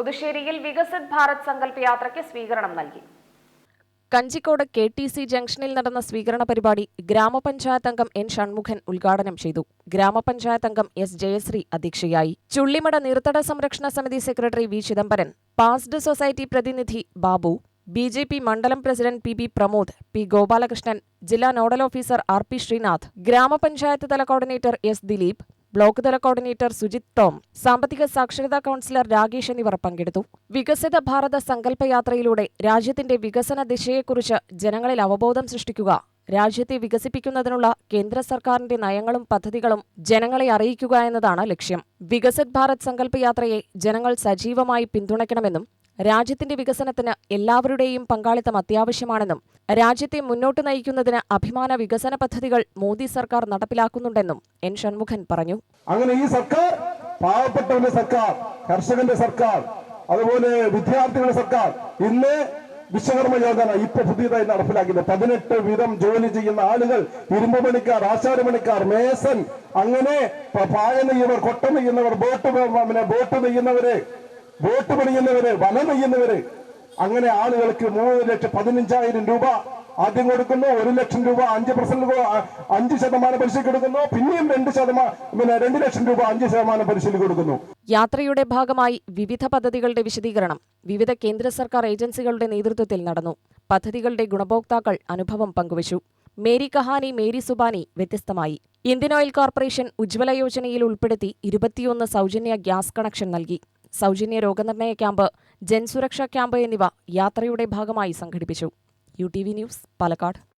പുതുശ്ശേരിയിൽ വികസിത് ഭാരത് സങ്കല്പ യാത്രയ്ക്ക് സ്വീകരണം നൽകി. കഞ്ചിക്കോട് കെ ടി സി ജംഗ്ഷനിൽ നടന്ന സ്വീകരണ പരിപാടി ഗ്രാമപഞ്ചായത്ത് അംഗം എൻ ഷൺമുഖൻ ഉദ്ഘാടനം ചെയ്തു. ഗ്രാമപഞ്ചായത്ത് അംഗം എസ് ജയശ്രീ അധ്യക്ഷയായി. ചുള്ളിമട നീർത്തട സംരക്ഷണ സമിതി secretary V Chidambaran passed society പ്രതിനിധി ബാബു ബി ജെ പി മണ്ഡലം president P B Pramod P Gopalakrishnan ജില്ലാ nodal officer R P Srinath ഗ്രാമപഞ്ചായത്ത് തല കോർഡിനേറ്റർ എസ് ദിലീപ് ബ്ലോക്ക് തല കോർഡിനേറ്റർ സുജിത് ടോം സാമ്പത്തിക സാക്ഷരതാ കൌൺസിലർ രാഗേഷ് എന്നിവർ പങ്കെടുത്തു. വികസിത ഭാരത സങ്കല്പയാത്രയിലൂടെ രാജ്യത്തിന്റെ വികസന ദിശയെക്കുറിച്ച് ജനങ്ങളിൽ അവബോധം സൃഷ്ടിക്കുക രാജ്യത്തെ വികസിപ്പിക്കുന്നതിനുള്ള കേന്ദ്ര സർക്കാരിന്റെ നയങ്ങളും പദ്ധതികളും ജനങ്ങളെ അറിയിക്കുക എന്നതാണ് ലക്ഷ്യം. വികസിത് ഭാരത് സങ്കല്പയാത്രയെ ജനങ്ങൾ സജീവമായി പിന്തുണയ്ക്കണമെന്നും രാജ്യത്തിന്റെ വികസനത്തിന് എല്ലാവരുടെയും പങ്കാളിത്തം അത്യാവശ്യമാണെന്നും രാജ്യത്തെ മുന്നോട്ട് നയിക്കുന്നതിന് അഭിമാന വികസന പദ്ധതികൾ മോദി സർക്കാർ നടപ്പിലാക്കുന്നുണ്ടെന്നും എൻ ഷൺമുഖൻ പറഞ്ഞു. അങ്ങനെ ഈ സർക്കാർ പാവപ്പെട്ടവന്റെ സർക്കാർ കർഷകന്റെ സർക്കാർ അതുപോലെ വിദ്യാർത്ഥികളുടെ സർക്കാർ ഇന്ന് വിശ്വകർമ്മ യോജന ഇപ്പൊ പുതിയതായി നടപ്പിലാക്കിയത് പതിനെട്ട് വിധം ജോലി ചെയ്യുന്ന ആളുകൾ ഇരുമ്പ് പണിക്കാർ ആശാര പണിക്കാർ മേസൻ അങ്ങനെ പായ നെയ്യുന്നവർ കൊട്ട നെയ്യുന്നവർ ബോട്ട് ബോട്ട് നെയ്യുന്നവര് ബോട്ട് പണിയുന്നവര് വനം നെയ്യുന്നവര് അങ്ങനെ ആളുകൾക്ക് മൂന്ന് ലക്ഷം പതിനഞ്ചായിരം രൂപ ആദ്യം കൊടുക്കുന്നു ഒരു ലക്ഷം രൂപ അഞ്ച് പെർസെന്റ് അഞ്ച് ശതമാനം പലിശ കൊടുക്കുന്നു പിന്നെയും രണ്ട് ശതമാനം പിന്നെ രണ്ട് ലക്ഷം രൂപ അഞ്ച് ശതമാനം പലിശയിൽ കൊടുക്കുന്നു. യാത്രയുടെ ഭാഗമായി വിവിധ പദ്ധതികളുടെ വിശദീകരണം. വിവിധ കേന്ദ്ര സർക്കാർ ഏജൻസികളുടെ നേതൃത്വത്തിൽ നടന്നു. പദ്ധതികളുടെ ഗുണഭോക്താക്കൾ അനുഭവം പങ്കുവച്ചു. മേരി കഹാനി മേരി സുബാനി വ്യത്യസ്തമായി. ഇന്ത്യൻ ഓയിൽ കോർപ്പറേഷൻ ഉജ്ജ്വല യോജനയിൽ ഉൾപ്പെടുത്തി ഇരുപത്തിയൊന്ന് സൗജന്യ ഗ്യാസ് കണക്ഷൻ നൽകി. സൗജന്യ രോഗനിർണയ ക്യാമ്പ് ജൻസുരക്ഷാ ക്യാമ്പ് എന്നിവ യാത്രയുടെ ഭാഗമായി സംഘടിപ്പിച്ചു. U T V news Palakkad.